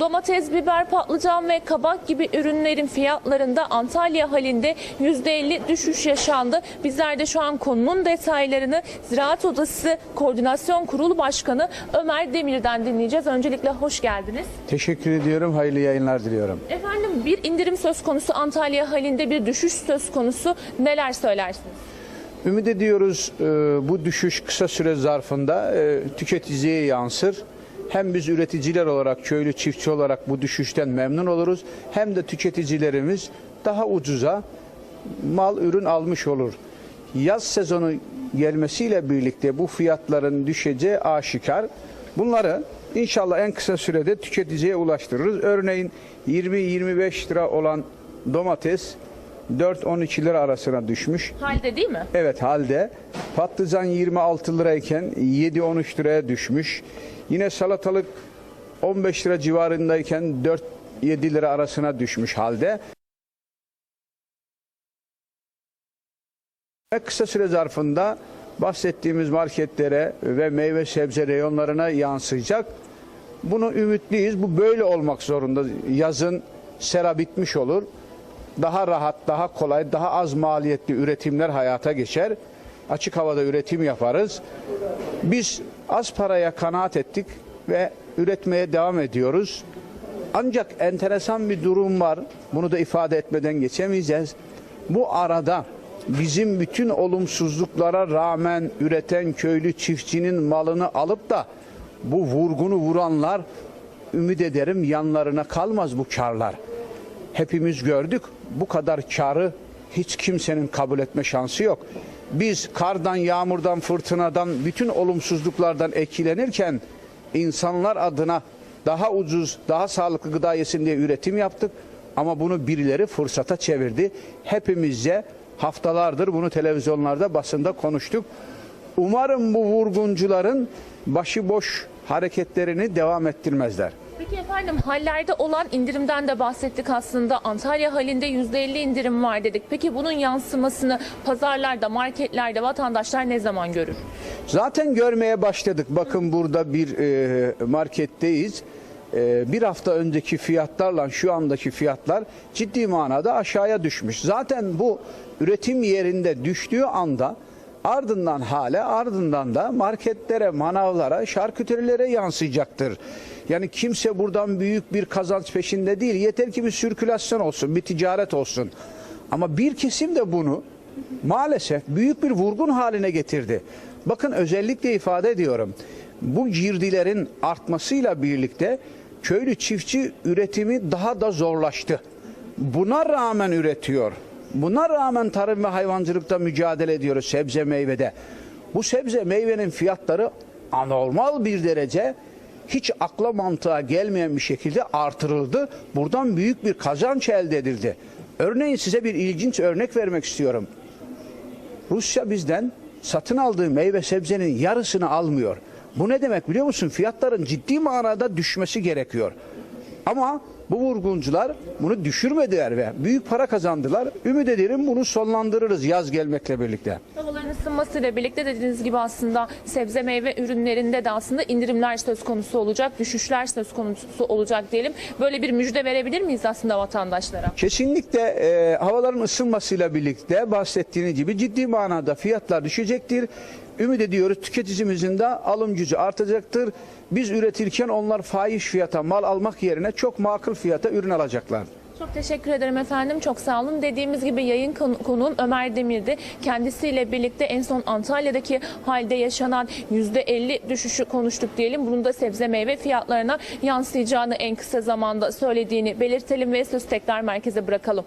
Domates, biber, patlıcan ve kabak gibi ürünlerin fiyatlarında Antalya halinde %50 düşüş yaşandı. Bizler de şu an konunun detaylarını Ziraat Odası Koordinasyon Kurulu Başkanı Ömer Demir'den dinleyeceğiz. Öncelikle hoş geldiniz. Teşekkür ediyorum. Hayırlı yayınlar diliyorum. Efendim bir indirim söz konusu Antalya halinde bir düşüş söz konusu neler söylersiniz? Ümit ediyoruz e, bu düşüş kısa süre zarfında e, tüketiciye yansır. Hem biz üreticiler olarak, köylü çiftçi olarak bu düşüşten memnun oluruz. Hem de tüketicilerimiz daha ucuza mal ürün almış olur. Yaz sezonu gelmesiyle birlikte bu fiyatların düşeceği aşikar. Bunları inşallah en kısa sürede tüketiciye ulaştırırız. Örneğin 20-25 lira olan domates 4-12 lira arasına düşmüş. Halde değil mi? Evet halde. Patlıcan 26 lirayken 7-13 liraya düşmüş. Yine salatalık 15 lira civarındayken 4-7 lira arasına düşmüş halde. Kısa süre zarfında bahsettiğimiz marketlere ve meyve sebze reyonlarına yansıyacak. Bunu ümitliyiz. Bu böyle olmak zorunda. Yazın sera bitmiş olur. Daha rahat, daha kolay, daha az maliyetli üretimler hayata geçer. Açık havada üretim yaparız. Biz az paraya kanaat ettik ve üretmeye devam ediyoruz. Ancak enteresan bir durum var. Bunu da ifade etmeden geçemeyeceğiz. Bu arada bizim bütün olumsuzluklara rağmen üreten köylü çiftçinin malını alıp da bu vurgunu vuranlar ümit ederim yanlarına kalmaz bu karlar. Hepimiz gördük bu kadar karı hiç kimsenin kabul etme şansı yok. Biz kardan, yağmurdan, fırtınadan, bütün olumsuzluklardan etkilenirken insanlar adına daha ucuz, daha sağlıklı gıda yesin diye üretim yaptık. Ama bunu birileri fırsata çevirdi. Hepimizce haftalardır bunu televizyonlarda, basında konuştuk. Umarım bu vurguncuların başıboş hareketlerini devam ettirmezler. Peki efendim hallerde olan indirimden de bahsettik aslında. Antalya halinde %50 indirim var dedik. Peki bunun yansımasını pazarlarda, marketlerde vatandaşlar ne zaman görür? Zaten görmeye başladık. Bakın burada bir e, marketteyiz. E, bir hafta önceki fiyatlarla şu andaki fiyatlar ciddi manada aşağıya düşmüş. Zaten bu üretim yerinde düştüğü anda ardından hale ardından da marketlere, manavlara, şarküterilere yansıyacaktır. Yani kimse buradan büyük bir kazanç peşinde değil. Yeter ki bir sirkülasyon olsun, bir ticaret olsun. Ama bir kesim de bunu maalesef büyük bir vurgun haline getirdi. Bakın özellikle ifade ediyorum. Bu girdilerin artmasıyla birlikte köylü çiftçi üretimi daha da zorlaştı. Buna rağmen üretiyor. Buna rağmen tarım ve hayvancılıkta mücadele ediyoruz sebze meyvede. Bu sebze meyvenin fiyatları anormal bir derece hiç akla mantığa gelmeyen bir şekilde artırıldı. Buradan büyük bir kazanç elde edildi. Örneğin size bir ilginç örnek vermek istiyorum. Rusya bizden satın aldığı meyve sebzenin yarısını almıyor. Bu ne demek biliyor musun? Fiyatların ciddi manada düşmesi gerekiyor. Ama bu vurguncular bunu düşürmediler ve büyük para kazandılar. Ümit ederim bunu sonlandırırız yaz gelmekle birlikte. Isınmasıyla birlikte dediğiniz gibi aslında sebze meyve ürünlerinde de aslında indirimler söz konusu olacak, düşüşler söz konusu olacak diyelim. Böyle bir müjde verebilir miyiz aslında vatandaşlara? Kesinlikle e, havaların ısınmasıyla birlikte bahsettiğiniz gibi ciddi manada fiyatlar düşecektir. Ümit ediyoruz tüketicimizin de alım gücü artacaktır. Biz üretirken onlar fahiş fiyata mal almak yerine çok makul fiyata ürün alacaklar. Çok teşekkür ederim efendim. Çok sağ olun. Dediğimiz gibi yayın konu- konuğum Ömer Demir'di. Kendisiyle birlikte en son Antalya'daki halde yaşanan %50 düşüşü konuştuk diyelim. Bunun da sebze meyve fiyatlarına yansıyacağını en kısa zamanda söylediğini belirtelim ve söz tekrar merkeze bırakalım.